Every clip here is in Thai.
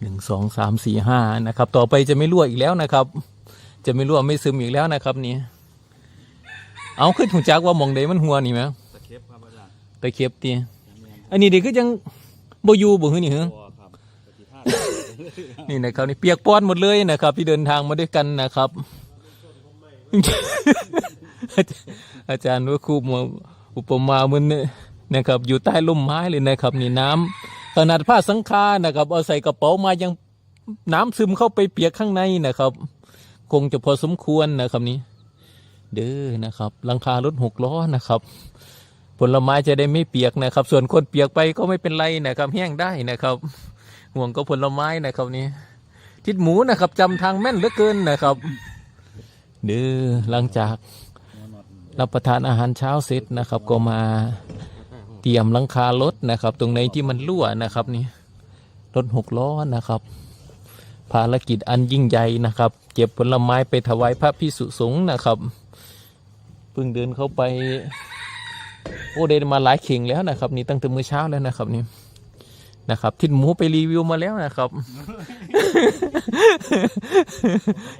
หนึ่งสองสามสี่ห้านะครับ ต่อไปจะไม่รั่วอีกแล้วนะครับ จะไม่รั่วไม่ซึมอีกแล้วนะครับนี่เอาขึ้นหูจักว่าหมองใดมันหัวนี่ไหมตะเข็บครับอาจารย์ตะเข็บตีอันนี้เด็กก็ยังบอยูบ่หือนี่เหรอตัวครับปฏิภาณนี่นะครับนี่เปียกป้อนหมดเลยนะครับ ที่เดินทางมาด้วยกันนะครับ อาจารย์ว่าครูมาอุปมาเหมันเนี่ยนะครับ อยู่ใต้ร่มไม้เลยนะครับ นี่น้ำ ขนาดผ้าสังฆานะครับ เอาใส่กระเป๋ามายังน้ำซึมเข้าไปเปียกข้างในนะครับ คงจะพอสมควรนะครับนี่เด้อนะครับหลังคารถหกล้อนะครับ ผลไม้จะได้ไม่เปียกนะครับ ส่วนคนเปียกไปก็ไม่เป็นไรนะครับ แห้งได้นะครับ ห่วงก็ผลไม้นะครับนี่ทิดหมูนะครับจำทางแม่นเหลือเกินนะครับ เด้อหลังจากรับประทานอาหารเช้าเสร็จนะครับ ก็มา เตรียมหลังคารถนะครับ ตรงไหนที่มันรั่วนะครับนี่รถหกล้อนะครับ ภารกิจอันยิ่งใหญ่นะครับ เก็บผลไม้ไปถวายพระพิสุสงฆ์นะครับเพิ่งเดินเข้าไป โอ้เดินมาหลายเข่งแล้วนะครับ นี่ตั้งแต่มื้อเช้าแล้วนะครับนี่นะครับทิดหมูไปรีวิวมาแล้วนะครับ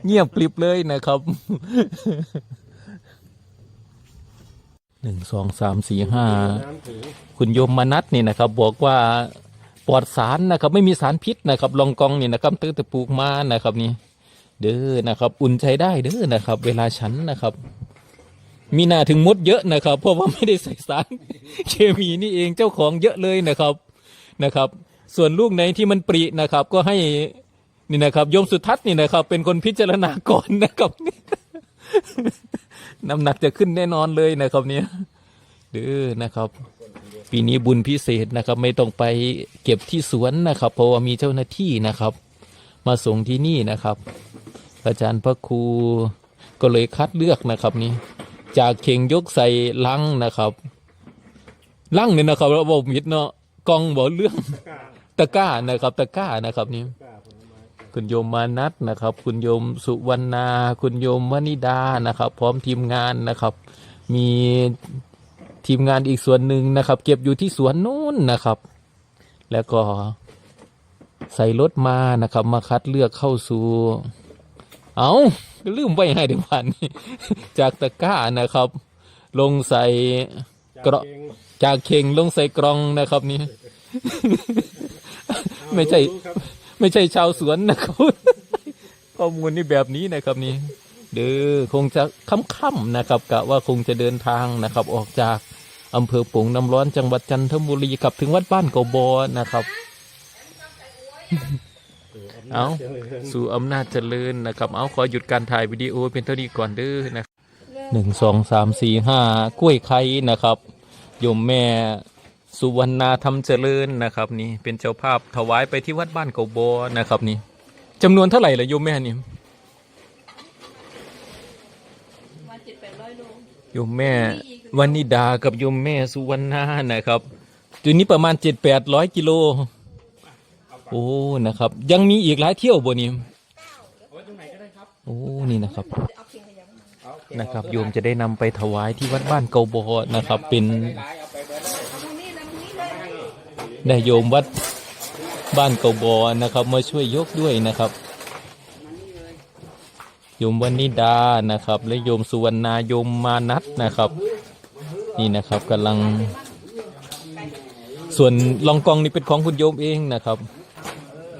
เงียบกริบเลยนะครับ นึ่งสองสามสี่ห้าคุณโยมมนัทนี่นะครับ บอกว่าปลอดสารนะครับ ไม่มีสารพิษนะครับ ลองกองนี่นะครับตั้งแต่ปลูกมานะครับนี่เด้อนะครับ อุ่นใจได้เด้อนะครับ เวลาฉันนะครับ มีหน้าถึงมดเยอะนะครับ เพราะว่าไม่ได้ใส่สารเคมีนี่เองเจ้าของเยอะเลยนะครับนะครับ ส่วนลูกไหนที่มันปรินะครับ ก็ให้นี่นะครับโยมสุทัศน์นี่นะครับ เป็นคนพิจารณาก่อนนะครับ น้ำหนักจะขึ้นแน่นอนเลยนะครับเนี่ยเด้อนะครับ ปีนี้บุญพิเศษนะครับ ไม่ต้องไปเก็บที่สวนนะครับ เพราะว่ามีเจ้าหน้าที่นะครับ มาส่งที่นี่นะครับ อาจารย์พระครูก็เลยคัดเลือกนะครับนี่จากเข่งยกใส่ลังนะครับลังเนี่ยนะครับราบอกมิดเนาะกองบอกเรื่องตะกร้านะครับ ตะกร้านะครับนี่ คุณโยมมานัทนะครับ คุณโยมสุวรรณา คุณโยมวนิดานะครับ พร้อมทีมงานนะครับ มีทีมงานอีกส่วนหนึ่งนะครับ เก็บอยู่ที่สวนนู้นนะครับ แล้วก็ใส่รถมานะครับ มาคัดเลือกเข้าสู่ เอาลืมไปให้เดี๋ยวผ่านจากตะกร้านะครับ ลงใส่กระจากเข่งลงใส่กรองนะครับนี่ ไม่ใช่ ไม่ใช่ชาวสวนนะครับข้อมูลนี่แบบนี้นะครับนี่เด้อคงจะค่ำๆนะครับกะว่าคงจะเดินทางนะครับ ออกจากอำเภอปงน้ำร้อนจังหวัดจันทบุรีกลับถึงวัดบ้านกบอนะครับ เอาสู่อำนาจเจริญนะครับ เอาขอหยุดการถ่ายวิดีโอเป็นเท่านี้ก่อนเด้อนะหนึ่งสองสามสี่ห้ากล้วยไข่นะครับโยมแม่ สุวรรณาธรรมเจริญนะครับนี่เป็นเจ้าภาพถวายไปที่วัดบ้านเกาบอนะครับนี่จำนวนเท่าไหร่ละโยมแม่นี่วันเจ็ดแปดร้อยโลโยมแม่วันนิดากับโยมแม่สุวรรณานะครับจุดนี้ประมาณเจ็ดแปดร้อยกิโลโอ้นะครับ ยังมีอีกหลายเที่ยวบ่นี่โอ้นี่นะครับเอาเพียงขยันนะครับโยมจะได้นำไปถวายที่วัดบ้านเกาบอนะครับเป็น ตรงนี้นะตรงนี้เลย ได้โยมวัดบ้านเกาบอนะครับ มาช่วยยกด้วยนะครับ โยมวันนิดานะครับ และโยมสุวรรณาโยมมานัทนะครับ นี่นะครับกำลัง ส่วนลองกองนี่เป็นของคุณโยมเองนะครับ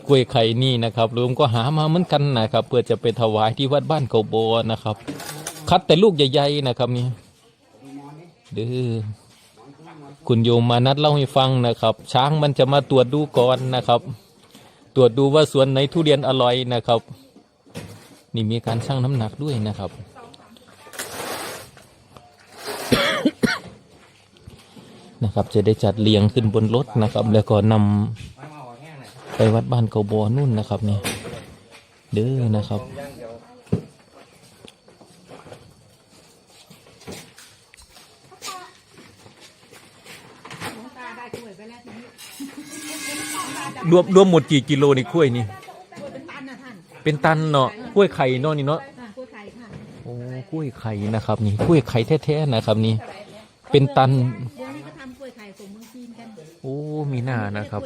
กล้วยไข่นี่นะครับรวมก็หามาเหมือนกันนะครับ เพื่อจะไปถวายที่วัดบ้านเกาบอนะครับ คัดแต่ลูกใหญ่ๆนะครับนี่เด้อ คุณโยมมานัดเล่าให้ฟังนะครับ ช้างมันจะมาตรวจดูก่อนนะครับ ตรวจดูว่าสวนไหนทุเรียนอร่อยนะครับ นี่มีการชั่งน้ำหนักด้วยนะครับ นะครับ จะได้จัดเรียงขึ้นบนรถนะครับ แล้วก็นำไปวัดบ้านเกาบอนู่นนะครับนี่เด้อนะครับ หลวงตาได้กล้วยไปแล้วทีนี้ รวมรวมหมดกี่กิโลนี่กล้วยนี่กล้วยเป็นตันนะท่านเป็นตันเนาะกล้วยไข่เนาะนี่เนาะอ่ากล้วยไข่ค่ะโอ้กล้วยไข่นะครับนี่กล้วยไข่แท้ๆนะครับนี่ เป็นตัน เดี๋ยวนี้ก็ทำกล้วยไข่ส่งเมืองจีนกันโอ้มีหน้านะครับ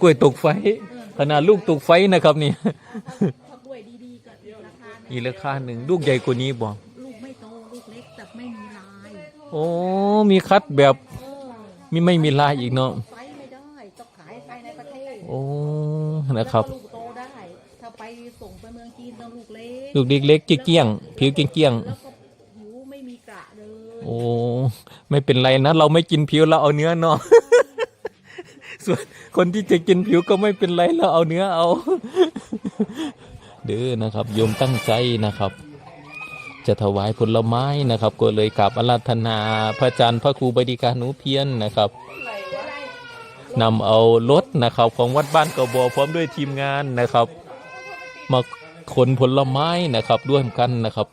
กล้วยตกไฟกล้วยตกไฟเออขนาดลูกตุกไฟนะครับนี่ถ้ากล้วยดีๆก็อีกราคาหนึ่งอีกราคาหนึ่งลูกใหญ่กว่านี้บ่ลูกไม่โตลูกเล็กแต่ไม่มีลายโอ้มีคัดแบบเออมีไม่มีลายอีกเนาะ โอ้นะครับ แล้วก็ลูกโตได้ถ้าไปส่งไปเมืองจีนต้องลูกเล็กลูกเล็กๆเกี้ยงๆผิวเกี้ยงแล้วก็ผิวไม่มีกระเลยๆโอ้ ไม่เป็นไรนะ เราไม่กินผิวเราเอาเนื้อเนาะ ส่วนคนที่จะกินผิวก็ไม่เป็นไรเราเอาเนื้อเอา เด้อนะครับ โยมตั้งใจนะครับ จะถวายผลไม้นะครับ ก็เลยกราบอาราธนา พระอาจารย์พระครูบดีการหนูเพียนนะครับน นำเอารถนะครับของวัดบ้านกระบอพร้อมด้วยทีมงานนะครับ มาขนผลไม้นะครับร่วมกันนะครับ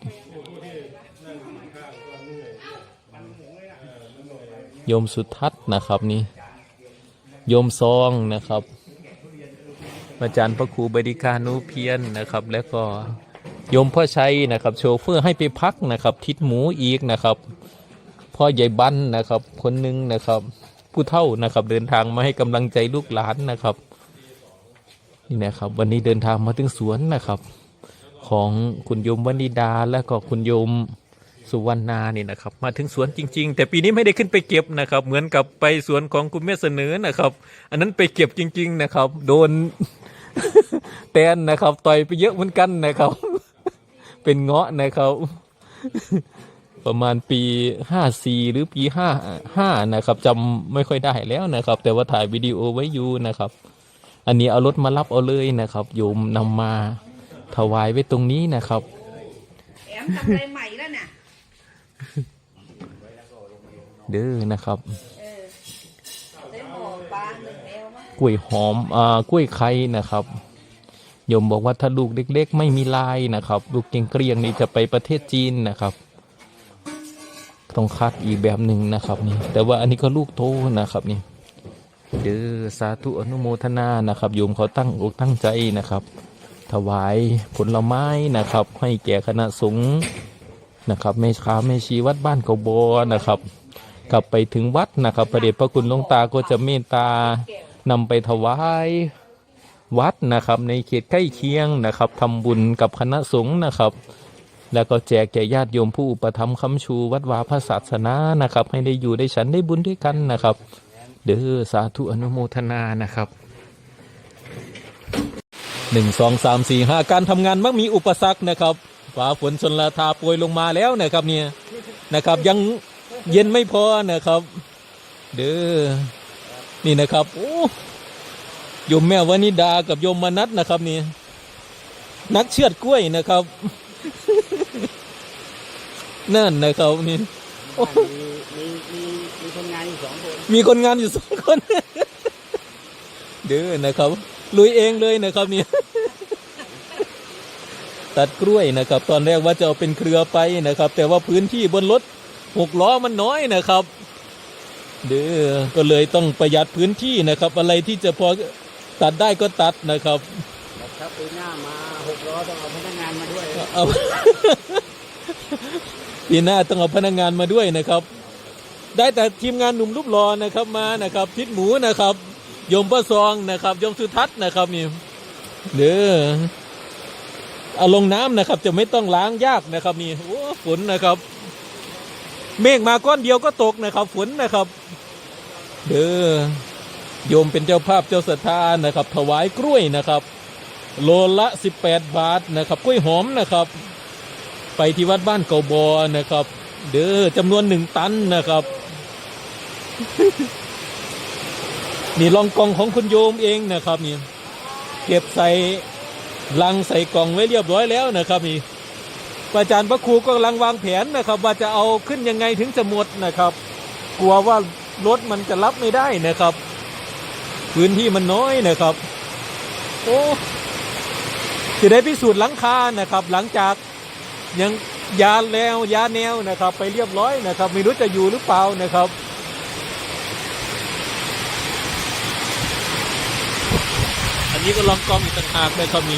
โยมสุทัศน์นะครับนี่โยมซองนะครับ อาจารย์พระครูบดิการนุเพียนนะครับ แล้วก็โยมพ่อชัยนะครับโชเฟอร์ให้ไปพักนะครับ ทิศหมูอีกนะครับ พ่อใหญ่บันนะครับ คนหนึ่งนะครับ ผู้เท่านะครับ เดินทางมาให้กำลังใจลูกหลานนะครับนี่นะครับ วันนี้เดินทางมาถึงสวนนะครับ ของคุณโยมวนิดาและก็คุณโยมสุวรรณานี่นะครับ มาถึงสวนจริง ๆ แต่ปีนี้ไม่ได้ขึ้นไปเก็บนะครับ เหมือนกับไปสวนของคุณแม่เสนอนะครับ อันนั้นไปเก็บจริง ๆ นะครับ โดนแตนนะครับ ต่อยไปเยอะเหมือนกันนะครับ เป็นเงาะนะครับ ประมาณปีห้าสี่หรือปีห้าห้านะครับจำไม่ค่อยได้แล้วนะครับ แต่ว่าถ่ายวิดีโอไว้อยู่นะครับ อันนี้เอารถมารับเอาเลยนะครับโยมนำมาถวายไว้ตรงนี้นะครับแอมทำอะไรใหม่แล้วน่ะเด้อนะครับเออได้หมอกบางหนึ่งเอวมั้งกล้วยหอมอ่ากล้วยไข่นะครับโยมบอกว่าถ้าลูกเล็ก ๆ ไม่มีลายนะครับ ลูกเกรียงๆนี่จะไปประเทศจีนนะครับ ต้องคัดอีกแบบหนึ่งนะครับนี่แต่ว่าอันนี้ก็ลูกโตนะครับนี่เด้อสาธุอนุโมทนานะครับ โยมเขาตั้งอกตั้งใจนะครับ ถวายผลไม้นะครับ ให้แก่คณะสงฆ์นะครับแม่ค้าแม่ชีวัดบ้านเกาบอนะครับ กลับไปถึงวัดนะครับพระเดชพระคุณหลวงตาก็จะเมตตานำไปถวายวัดนะครับ ในเขตใกล้เคียงนะครับทำบุญกับคณะสงฆ์นะครับ แล้วก็แจกแก่ญาติโยมผู้อุปถัมภ์คำชูวัดวาพระศาสนานะครับ ให้ได้อยู่ได้ฉันได้บุญด้วยกันนะครับ เด้อสาธุอนุโมทนานะครับหนึ่งสองสามสี่ห้าการทำงานมักมีอุปสรรคนะครับฟ้าฝนชนลาทาโปรยลงมาแล้วนะครับเนี่ยนะครับ ยังเย็นไม่พอนะครับ เด้อนี่นะครับโอ้โยมแม่วนิดากับโยมมนัทนะครับนี่นักเชือดกล้วยนะครับ นั่นนะครับนี่มีมีมีมีคนงานอยู่สองคนมีคนงานอยู่สองคน เด้อนะครับ ลุยเองเลยนะครับนี่ตัดกล้วยนะครับ ตอนแรกว่าจะเอาเป็นเครือไปนะครับ แต่ว่าพื้นที่บนรถหกล้อมันน้อยนะครับ เด้อก็เลยต้องประหยัดพื้นที่นะครับ อะไรที่จะพอตัดได้ก็ตัดนะครับแต่ถ้าปีหน้ามา หกล้อต้องเอาพนักงานมาด้วยเอาปีหน้าต้องเอาพนักงานมาด้วยนะครับ ได้แต่ทีมงานหนุ่มรูปรอนะครับมานะครับทิศหมูนะครับยมพระซองนะครับยมสุทัศน์นะครับนี่เด้อเอาลงน้ำนะครับ จะไม่ต้องล้างยากนะครับนี่โอ้ฝนนะครับ เมฆมาก้อนเดียวก็ตกนะครับ ฝนนะครับ เด้อโยมเป็นเจ้าภาพเจ้าศรัทธานะครับ ถวายกล้วยนะครับ โลละ 18 บาทนะครับกล้วยหอมนะครับ ไปที่วัดบ้านเกาบอนะครับ เด้อจำนวนหนึ่งตันนะครับ นี่ลองกองของคุณโยมเองนะครับนี่เก็บใส่ลังใส่กล่องไว้เรียบร้อยแล้วนะครับนี่อาจารย์พระครูก็กำลังวางแผนนะครับ ว่าจะเอาขึ้นยังไงถึงจะหมดนะครับ กลัวว่ารถมันจะรับไม่ได้นะครับ พื้นที่มันน้อยนะครับ โอ้ จะได้พิสูจน์หลังคานะครับ หลังจากยังยาแล้วยาแนวนะครับ ไปเรียบร้อยนะครับ ไม่รู้จะอยู่หรือเปล่านะครับอันนี้ก็ลองกองอีกต่างหากเลยครับมี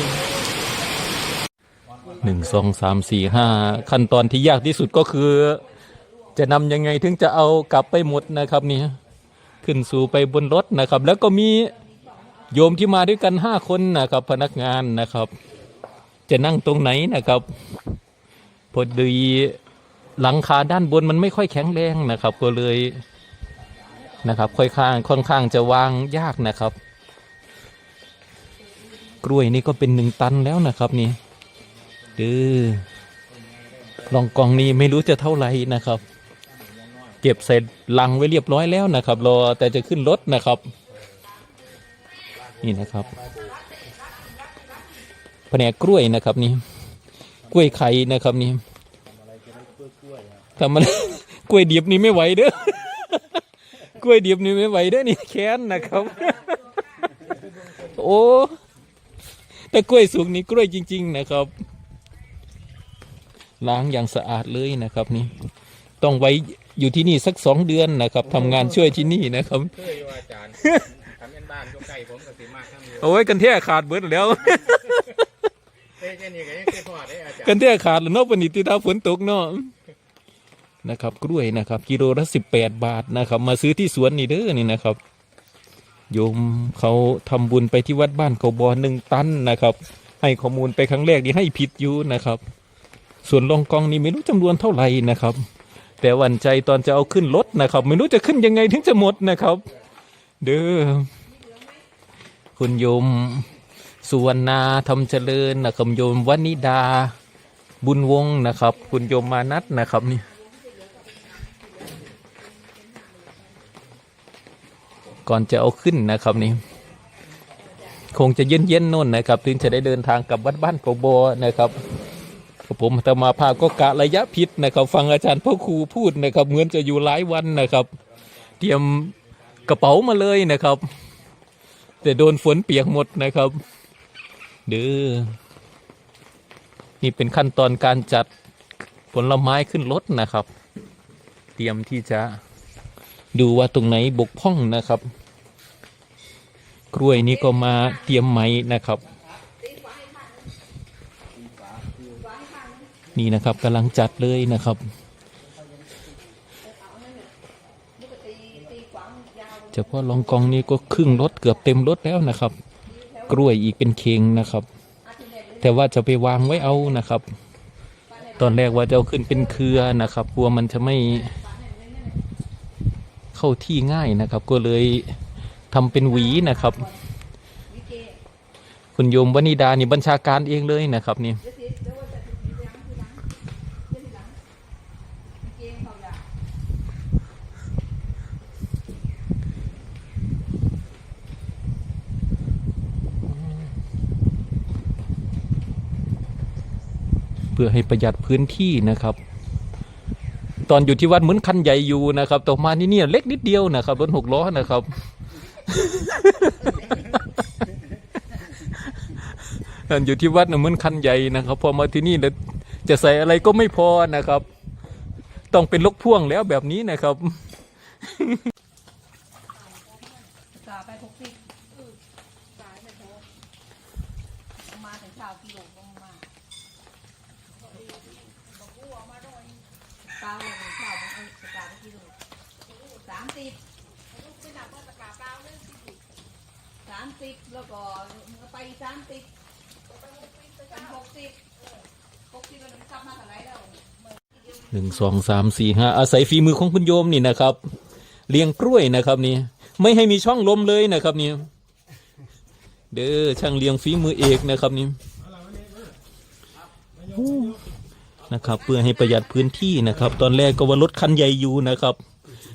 หนึ่งสองสามสี่ห้าขั้นตอนที่ยากที่สุดก็คือ จะนำยังไงถึงจะเอากลับไปหมดนะครับนี่ขึ้นสู่ไปบนรถนะครับ แล้วก็มีโยมที่มาด้วยกันห้าคนนะครับ พนักงานนะครับ จะนั่งตรงไหนนะครับ พอดีหลังคาด้านบนมันไม่ค่อยแข็งแรงนะครับ ก็เลยนะครับ ค่อยข้างค่อนข้างจะวางยากนะครับ กล้วยนี่ก็เป็นหนึ่งตันแล้วนะครับนี่ดื้อลองกองนี้ไม่รู้จะเท่าไหร่นะครับ เก็บใส่ลังไว้เรียบร้อยแล้วนะครับรอแต่จะขึ้นรถนะครับ นี่นะครับ แผนกกล้วยนะครับนี่กล้วยไข่นะครับนี่ทำอะไรกล้วยดิบนี่ไม่ไหวเด้อกล้วยดิบนี่ไม่ไหวเด้อนี่แค้นนะครับ โอ้แต่กล้วยสุกนี่กล้วยจริง ๆ นะครับ ล้างอย่างสะอาดเลยนะครับนี่ ต้องไว้อยู่ที่นี่สักสองเดือนนะครับทำงานช่วยที่นี่นะครับเคยอยู่อาจารย์ทำเป็นบ้านก็ใกล้ผมก็สิมากทั้งเดียวโอ้ยกันแท้ขาดเบิดแล้วเอ้ย แค่นี้ก็ยังเคยพอได้อาจารย์กันแท้ขาดแล้วเนาะปณิติดาฝนตกเนาะนะครับ กล้วยนะครับ กิโลละสิบแปดบาทนะครับ มาซื้อที่สวนนี่เด้อนี่นะครับ โยมเขาทำบุญไปที่วัดบ้านเขาบอหนึ่งตันนะครับ ให้ข้อมูลไปครั้งแรกนี่ให้ผิดอยู่นะครับ ส่วนรองกองนี่ไม่รู้จำนวนเท่าไหร่นะครับ แต่วันใจตอนจะเอาขึ้นรถนะครับ ไม่รู้จะขึ้นยังไงถึงจะหมดนะครับ เด้อคุณโยม สุวรรณาธรรมเจริญนะครับโยมวนิดา บุญวงศ์นะครับ คุณโยมมานัทนะครับนี่ก่อนจะเอาขึ้นนะครับนี่คงจะเย็นเย็นๆโน่นนะครับ ถึงจะได้เดินทางกลับวัดบ้านโกโบนะครับผมอาตมาภาพก็กะระยะผิดนะครับ ฟังอาจารย์พ่อครูพูดนะครับ เหมือนจะอยู่หลายวันนะครับ เตรียมกระเป๋ามาเลยนะครับ แต่โดนฝนเปียกหมดนะครับ เด้อนี่เป็นขั้นตอนการจัดผลไม้ขึ้นรถนะครับ เตรียมที่จะดูว่าตรงไหนบกพร่องนะครับ กล้วยนี่ก็มาเตรียมไหมนะครับ นี่นะครับกำลังจัดเลยนะครับเฉพาะลองกองนี้ก็ครึ่งรถเกือบเต็มรถแล้วนะครับ กล้วยอีกเป็นเคงนะครับ แต่ว่าจะไปวางไว้เอานะครับ ตอนแรกว่าจะเอาขึ้นเป็นเครือนะครับกลัวมันจะไม่เข้าที่ง่ายนะครับ ก็เลยทำเป็นหวีนะครับ คุณโยมวนิดานี่บัญชาการเองเลยนะครับนี่ เพื่อให้ประหยัดพื้นที่นะครับ ตอนอยู่ที่วัดเหมือนคันใหญ่อยู่นะครับต่อมานี่เนี่ยเล็กนิดเดียวนะครับรถหกล้อนะครับ ตอนอยู่ที่วัดเหมือนคันใหญ่นะครับพอมาที่นี่แล้วจะใส่อะไรก็ไม่พอนะครับ ต้องเป็นลกพ่วงแล้วแบบนี้นะครับไปหกสิบสายไปโทรมาถึงสาวกิโล ลงมาปลาหัวหนึ่งสามันเอาสกาไปกิโลสามสิบสามสิบแล้วก็ไปสามสิบเป็นหกสิบหกสิบมันกลับมาเท่าไหร่แล้วหนึ่งสองสามสี่ห้าอาศัยฝีมือของคุณโยมนี่นะครับ เลี้ยงกล้วยนะครับนี่ไม่ให้มีช่องลมเลยนะครับนี่เด้อช่างเลี้ยงฝีมือเอกนะครับนี่ นะครับ เพื่อให้ประหยัดพื้นที่นะครับ ตอนแรกก็ว่ารถคันใหญ่อยู่นะครับ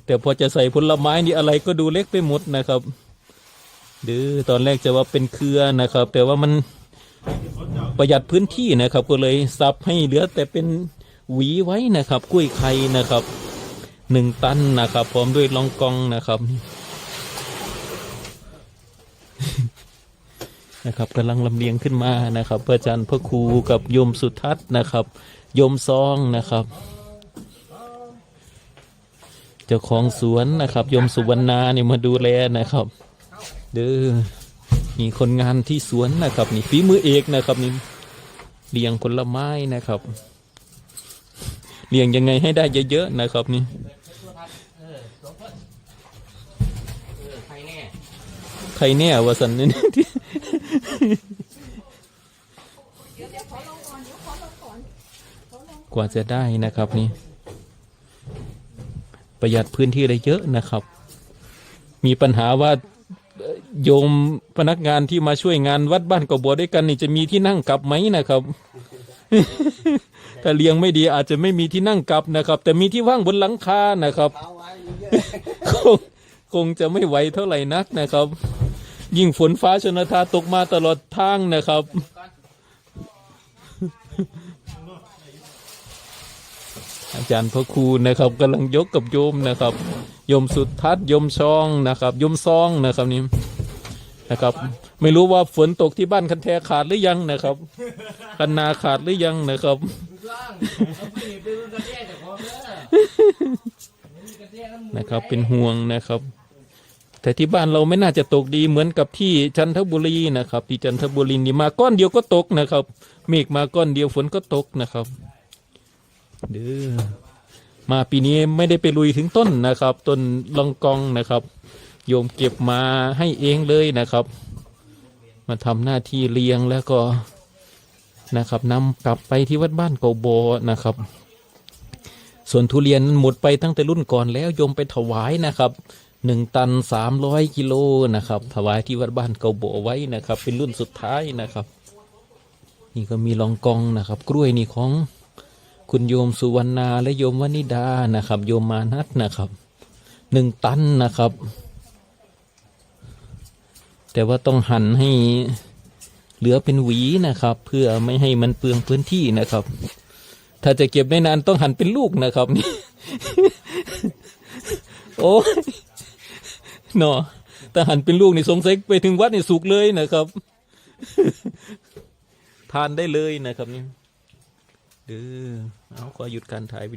แต่พอจะใส่ผลไม้นี่อะไรก็ดูเล็กไปหมดนะครับเด้อตอนแรกจะว่าเป็นเครือนะครับ แต่ว่ามันประหยัดพื้นที่นะครับ ก็เลยซับให้เหลือแต่เป็นหวีไว้นะครับ กล้วยไข่นะครับหนึ่งตันนะครับ พร้อมด้วยลองกองนะครับนะครับกำลังลำเลียงขึ้นมานะครับพระอาจารย์พระครูกับโยมสุทัศน์นะครับ ยมซองนะครับ เจ้าของสวนนะครับโยมสุวรรณาเนี่ยมาดูแลนะครับ เด้อมีคนงานที่สวนนะครับ นี่ฝีมือเอกนะครับนี่เลี้ยงผลไม้นะครับเลี้ยงยังไงให้ได้เยอะๆนะครับนี่ใครแน่ไใครแน่วะสันนี่ เดี๋ยวเดี๋ยวขอลงก่อนเดี๋ยวขอลงก่อน กว่าจะได้นะครับนี่ประหยัดพื้นที่ได้เยอะนะครับ มีปัญหาว่าโยมพนักงานที่มาช่วยงานวัดบ้านกบัวด้วยกันนี่จะมีที่นั่งกลับไหมนะครับถ้าเลี้ยงไม่ดีอาจจะไม่มีที่นั่งกลับนะครับ แต่มีที่ว่างบนหลังคานะครับคงคงจะไม่ไหวเท่าไหร่นักนะครับ ยิ่งฝนฟ้าชนทาตกมาตลอดทางนะครับ อาจารย์พระครูนะครับกำลังยกกับโยมนะครับโยมสุดทัศน์โยมซองนะครับโยมซองนะครับนี่นะครับ ไม่รู้ว่าฝนตกที่บ้านคันแทขาดหรือยังนะครับ คันนาขาดหรือยังนะครับนะครับเป็นห่วงนะครับ แต่ที่บ้านเราไม่น่าจะตกดีเหมือนกับที่จันทบุรีนะครับ ที่จันทบุรีนี่มาก้อนเดียวก็ตกนะครับ เมฆมาก้อนเดียวฝนก็ตกนะครับ เด้อมาปีนี้ไม่ได้ไปลุยถึงต้นนะครับ ต้นลองกองนะครับ โยมเก็บมาให้เองเลยนะครับ มาทำหน้าที่เลี้ยงแล้วก็นะครับนำกลับไปที่วัดบ้านเกาโบนะครับ ส่วนทุเรียนหมดไปตั้งแต่รุ่นก่อนแล้วโยมไปถวายนะครับหนึ่งตันสามร้อยกิโลนะครับ ถวายที่วัดบ้านเกาโบไว้นะครับ เป็นรุ่นสุดท้ายนะครับ นี่ก็มีลองกองนะครับ กล้วยนี่ของ คุณโยมสุวรรณาและโยมวนิดานะครับ โยมมานัทนะครับหนึ่งตันนะครับ แต่ว่าต้องหั่นให้เหลือเป็นหวีนะครับ เพื่อไม่ให้มันเปลืองพื้นที่นะครับ ถ้าจะเก็บได้นานต้องหั่นเป็นลูกนะครับนี่โอ้ยเนาะถ้าหั่นเป็นลูกนี่สงสัยไปถึงวัดนี่สุกเลยนะครับ ทานได้เลยนะครับนี่เออ เอาขอหยุดการถ่ายวิดีโอ